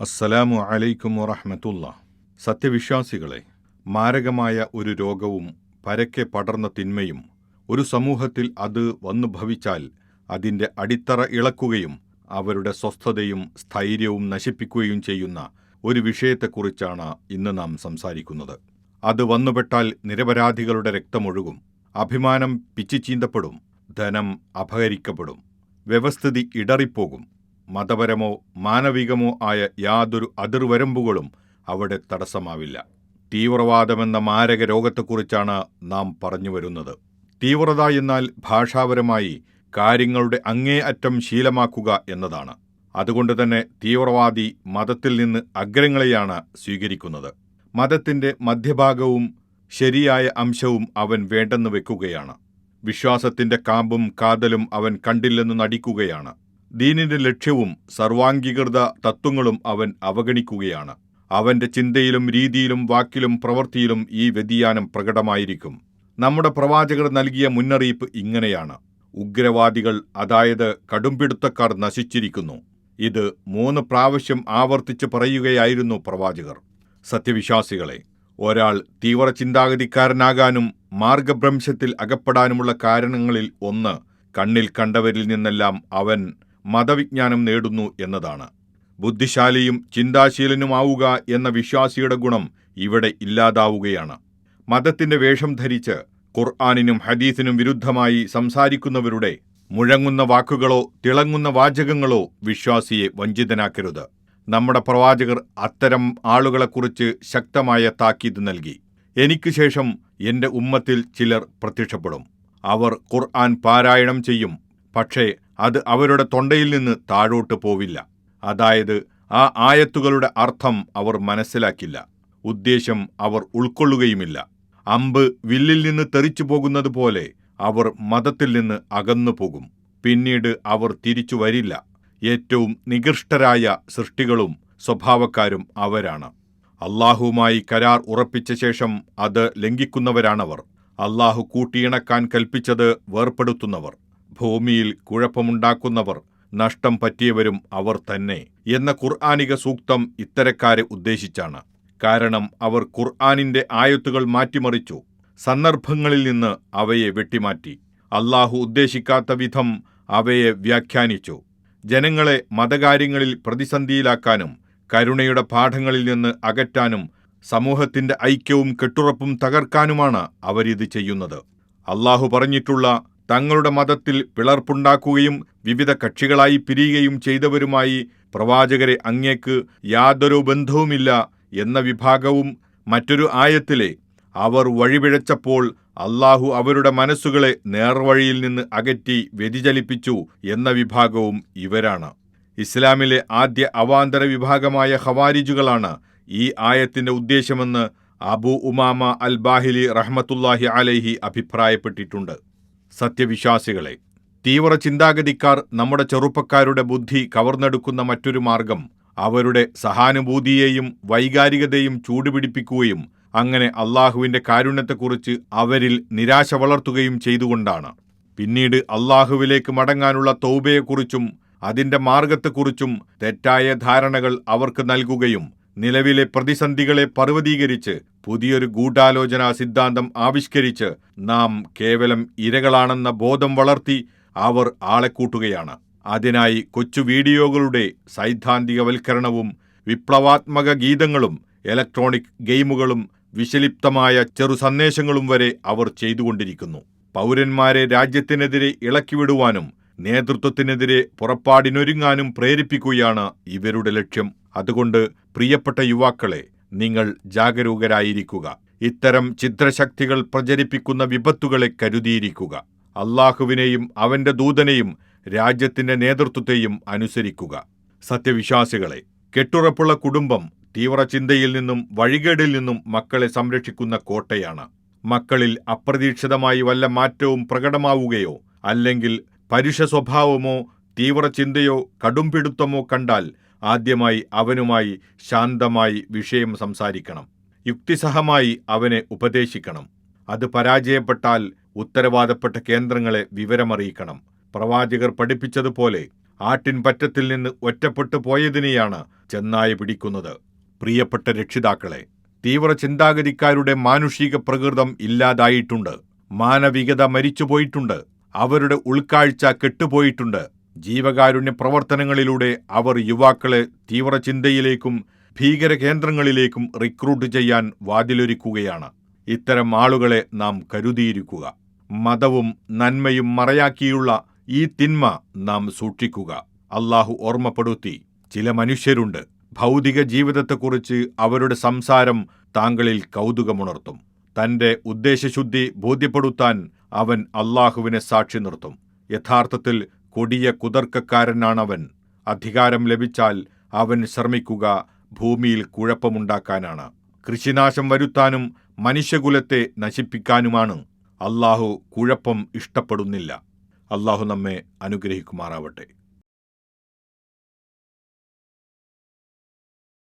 അസ്സലാമു അലൈക്കും വറഹമത്തുള്ള. സത്യവിശ്വാസികളെ മാരകമായ ഒരു രോഗവും പരക്കെ പടർന്ന തിന്മയും ഒരു സമൂഹത്തിൽ അത് വന്നു ഭവിച്ചാൽ അതിന്റെ അടിത്തറ ഇളക്കുകയും അവരുടെ സ്വസ്ഥതയും സ്ഥൈര്യവും നശിപ്പിക്കുകയും ചെയ്യുന്ന ഒരു വിഷയത്തെക്കുറിച്ചാണ് ഇന്ന് നാം സംസാരിക്കുന്നത്. അത് വന്നുപെട്ടാൽ നിരപരാധികളുടെ രക്തമൊഴുകും അഭിമാനം പിച്ചിച്ചീന്തപ്പെടും ധനം അപഹരിക്കപ്പെടും വ്യവസ്ഥിതി ഇടറിപ്പോകും മതപരമോ മാനവികമോ ആയ യാതൊരു അതിർവരമ്പുകളും അവിടെ തടസ്സമാവില്ല. തീവ്രവാദമെന്ന മാരക രോഗത്തെക്കുറിച്ചാണ് നാം പറഞ്ഞു വരുന്നത്. തീവ്രത എന്നാൽ ഭാഷാപരമായി കാര്യങ്ങളുടെ അങ്ങേ അറ്റം ശീലമാക്കുക എന്നതാണ്. അതുകൊണ്ട് തന്നെ തീവ്രവാദി മതത്തിൽ നിന്ന് അഗ്രങ്ങളെയാണ് സ്വീകരിക്കുന്നത്. മതത്തിന്റെ മധ്യഭാഗവും ശരിയായ അംശവും അവൻ വേണ്ടെന്ന് വെക്കുകയാണ്. വിശ്വാസത്തിന്റെ കാമ്പും കാതലും അവൻ കണ്ടില്ലെന്ന് നടിക്കുകയാണ്. ദീനിന്റെ ലക്ഷ്യവും സർവാംഗീകൃത തത്വങ്ങളും അവൻ അവഗണിക്കുകയാണ്. അവന്റെ ചിന്തയിലും രീതിയിലും വാക്കിലും പ്രവൃത്തിയിലും ഈ വ്യതിയാനം പ്രകടമായിരിക്കും. നമ്മുടെ പ്രവാചകർ നൽകിയ മുന്നറിയിപ്പ് ഇങ്ങനെയാണ്. ഉഗ്രവാദികൾ അതായത് കടുംപിടുത്തക്കാർ നശിച്ചിരിക്കുന്നു. ഇത് മൂന്ന് പ്രാവശ്യം ആവർത്തിച്ച് പറയുകയായിരുന്നു പ്രവാചകർ. സത്യവിശ്വാസികളെ ഒരാൾ തീവ്ര ചിന്താഗതിക്കാരനാകാനും മാർഗഭ്രംശത്തിൽ അകപ്പെടാനുമുള്ള കാരണങ്ങളിൽ ഒന്ന് കണ്ണിൽ കണ്ടവരിൽ നിന്നെല്ലാം അവൻ മതവിജ്ഞാനം നേടുന്നു എന്നതാണ്. ബുദ്ധിശാലിയും ചിന്താശീലനുമാവുക എന്ന വിശ്വാസിയുടെ ഗുണം ഇവിടെ ഇല്ലാതാവുകയാണ്. മതത്തിന്റെ വേഷം ധരിച്ച് ഖുർആാനിനും ഹദീസിനും വിരുദ്ധമായി സംസാരിക്കുന്നവരുടെ മുഴങ്ങുന്ന വാക്കുകളോ തിളങ്ങുന്ന വാചകങ്ങളോ വിശ്വാസിയെ വഞ്ചിതനാക്കരുത്. നമ്മുടെ പ്രവാചകർ അത്തരം ആളുകളെക്കുറിച്ച് ശക്തമായ താക്കീത് നൽകി. എനിക്ക് ശേഷം എന്റെ ഉമ്മത്തിൽ ചിലർ പ്രത്യക്ഷപ്പെടും. അവർ ഖുർആൻ പാരായണം ചെയ്യും. പക്ഷേ അത് അവരുടെ തൊണ്ടയിൽ നിന്ന് താഴോട്ട് പോവില്ല. അതായത് ആ ആയത്തുകളുടെ അർത്ഥം അവർ മനസ്സിലാക്കില്ല. ഉദ്ദേശം അവർ ഉൾക്കൊള്ളുകയുമില്ല. അമ്പ് വില്ലിൽ നിന്ന് തെറിച്ചു പോകുന്നത് പോലെ അവർ മതത്തിൽ നിന്ന് അകന്നു പോകും. പിന്നീട് അവർ തിരിച്ചു വരില്ല. ഏറ്റവും നികൃഷ്ടരായ സൃഷ്ടികളും സ്വഭാവക്കാരും അവരാണ്. അള്ളാഹുവുമായി കരാർ ഉറപ്പിച്ച ശേഷം അത് ലംഘിക്കുന്നവരാണവർ. അള്ളാഹു കൂട്ടിയിണക്കാൻ കൽപ്പിച്ചത് വേർപ്പെടുത്തുന്നവർ. ഭൂമിയിൽ കുഴപ്പമുണ്ടാക്കുന്നവർ നഷ്ടം പറ്റിയവരും അവർ തന്നെ എന്ന ഖുർആാനിക സൂക്തം ഇത്തരക്കാരെ ഉദ്ദേശിച്ചാണ്. കാരണം അവർ ഖുർആാനിന്റെ ആയത്തുകൾ മാറ്റിമറിച്ചു. സന്ദർഭങ്ങളിൽ നിന്ന് അവയെ വെട്ടിമാറ്റി. അള്ളാഹു ഉദ്ദേശിക്കാത്ത വിധം അവയെ വ്യാഖ്യാനിച്ചു. ജനങ്ങളെ മതകാര്യങ്ങളിൽ പ്രതിസന്ധിയിലാക്കാനും കരുണയുടെ പാഠങ്ങളിൽ നിന്ന് അകറ്റാനും സമൂഹത്തിന്റെ ഐക്യവും കെട്ടുറപ്പും തകർക്കാനുമാണ് അവരിത് ചെയ്യുന്നത്. അള്ളാഹു പറഞ്ഞിട്ടുള്ള തങ്ങളുടെ മതത്തിൽ പിളർപ്പുണ്ടാക്കുകയും വിവിധ കക്ഷികളായി പിരിയുകയും ചെയ്തവരുമായി പ്രവാചകരെ അങ്ങേക്ക് യാതൊരു ബന്ധവുമില്ല എന്ന വിഭാഗവും മറ്റൊരു ആയത്തിലെ അവർ വഴിപിഴച്ചപ്പോൾ അള്ളാഹു അവരുടെ മനസ്സുകളെ നേർവഴിയിൽ നിന്ന് അകറ്റി വ്യതിചലിപ്പിച്ചു എന്ന വിഭാഗവും ഇവരാണ്. ഇസ്ലാമിലെ ആദ്യ അവാന്തര വിഭാഗമായ ഹവാരിജുകളാണ് ഈ ആയത്തിന്റെ ഉദ്ദേശമെന്ന് അബു ഉമാമ അൽ ബാഹിലി റഹ്മത്തുല്ലാഹി അലൈഹി അഭിപ്രായപ്പെട്ടിട്ടുണ്ട്. സത്യവിശ്വാസികളെ തീവ്ര ചിന്താഗതിക്കാർ നമ്മുടെ ചെറുപ്പക്കാരുടെ ബുദ്ധി കവർന്നെടുക്കുന്ന മറ്റൊരു മാർഗം അവരുടെ സഹാനുഭൂതിയെയും വൈകാരികതയും ചൂടുപിടിപ്പിക്കുകയും അങ്ങനെ അള്ളാഹുവിന്റെ കാരുണ്യത്തെക്കുറിച്ച് അവരിൽ നിരാശ വളർത്തുകയും ചെയ്തുകൊണ്ടാണ്. പിന്നീട് അള്ളാഹുവിലേക്ക് മടങ്ങാനുള്ള തൗബയെക്കുറിച്ചും അതിന്റെ മാർഗത്തെക്കുറിച്ചും തെറ്റായ ധാരണകൾ അവർക്ക് നൽകുകയും നിലവിലെ പ്രതിസന്ധികളെ പർവതീകരിച്ച് പുതിയൊരു ഗൂഢാലോചനാ സിദ്ധാന്തം ആവിഷ്കരിച്ച് നാം കേവലം ഇരകളാണെന്ന ബോധം വളർത്തി അവർ ആളെ കൂട്ടുകയാണ്. അതിനായി കൊച്ചു വീഡിയോകളുടെ സൈദ്ധാന്തികവൽക്കരണവും വിപ്ലവാത്മക ഗീതങ്ങളും ഇലക്ട്രോണിക് ഗെയിമുകളും വിഷലിപ്തമായ ചെറു സന്ദേശങ്ങളും വരെ അവർ ചെയ്തുകൊണ്ടിരിക്കുന്നു. പൗരന്മാരെ രാജ്യത്തിനെതിരെ ഇളക്കിവിടുവാനും നേതൃത്വത്തിനെതിരെ പുറപ്പാടിനൊരുങ്ങാനും പ്രേരിപ്പിക്കുകയാണ് ഇവരുടെ ലക്ഷ്യം. അതുകൊണ്ട് പ്രിയപ്പെട്ട യുവാക്കളെ നിങ്ങൾ ജാഗരൂകരായിരിക്കുക. ഇത്തരം ചിത്രശക്തികൾ പ്രചരിപ്പിക്കുന്ന വിപത്തുകളെ കരുതിയിരിക്കുക. അള്ളാഹുവിനെയും അവന്റെ ദൂതനെയും രാജ്യത്തിന്റെ നേതൃത്വത്തെയും അനുസരിക്കുക. സത്യവിശ്വാസികളെ കെട്ടുറപ്പുള്ള കുടുംബം തീവ്ര ചിന്തയിൽ നിന്നും വഴികേടിൽ നിന്നും മക്കളെ സംരക്ഷിക്കുന്ന കോട്ടയാണ്. മക്കളിൽ അപ്രതീക്ഷിതമായി വല്ല മാറ്റവും പ്രകടമാവുകയോ അല്ലെങ്കിൽ പരുഷ സ്വഭാവമോ തീവ്ര ചിന്തയോ കടുംപിടുത്തമോ കണ്ടാൽ ആദ്യമായി അവനുമായി ശാന്തമായി വിഷയം സംസാരിക്കണം. യുക്തിസഹമായി അവനെ ഉപദേശിക്കണം. അത് പരാജയപ്പെട്ടാൽ ഉത്തരവാദപ്പെട്ട കേന്ദ്രങ്ങളെ വിവരമറിയിക്കണം. പ്രവാചകർ പഠിപ്പിച്ചതുപോലെ ആട്ടിൻ പറ്റത്തിൽ നിന്ന് ഒറ്റപ്പെട്ടു പോയതിനെയാണ് ചെന്നായ പിടിക്കുന്നത്. പ്രിയപ്പെട്ട രക്ഷിതാക്കളെ തീവ്ര ചിന്താഗതിക്കാരുടെ മാനുഷിക പ്രകൃതം ഇല്ലാതായിട്ടുണ്ട്. മാനവികത മരിച്ചുപോയിട്ടുണ്ട്. അവരുടെ ഉൾക്കാഴ്ച കെട്ടുപോയിട്ടുണ്ട്. ജീവകാരുണ്യ പ്രവർത്തനങ്ങളിലൂടെ അവർ യുവാക്കളെ തീവ്രചിന്തയിലേക്കും ഭീകര കേന്ദ്രങ്ങളിലേക്കും റിക്രൂട്ട് ചെയ്യാൻ വാതിലൊരുക്കുകയാണ്. ഇത്തരം ആളുകളെ നാം കരുതിയിരിക്കുക. മതവും നന്മയും മറയാക്കിയുള്ള ഈ തിന്മ നാം സൂക്ഷിക്കുക. അള്ളാഹു ഓർമ്മപ്പെടുത്തി ചില മനുഷ്യരുണ്ട്. ഭൗതിക ജീവിതത്തെക്കുറിച്ച് അവരുടെ സംസാരം താങ്കളിൽ കൗതുകമുണർത്തും. തന്റെ ഉദ്ദേശശുദ്ധി ബോധ്യപ്പെടുത്താൻ അവൻ അള്ളാഹുവിനെ സാക്ഷി നിർത്തും യഥാർത്ഥത്തിൽ കൊടിയ കുതർക്കക്കാരനാണവൻ. അധികാരം ലഭിച്ചാൽ അവൻ ശ്രമിക്കുക ഭൂമിയിൽ കുഴപ്പമുണ്ടാക്കാനാണ്. കൃഷിനാശം വരുത്താനും മനുഷ്യകുലത്തെ നശിപ്പിക്കാനുമാണ്. അള്ളാഹു കുഴപ്പം ഇഷ്ടപ്പെടുന്നില്ല. അള്ളാഹു നമ്മെ അനുഗ്രഹിക്കുമാറാവട്ടെ.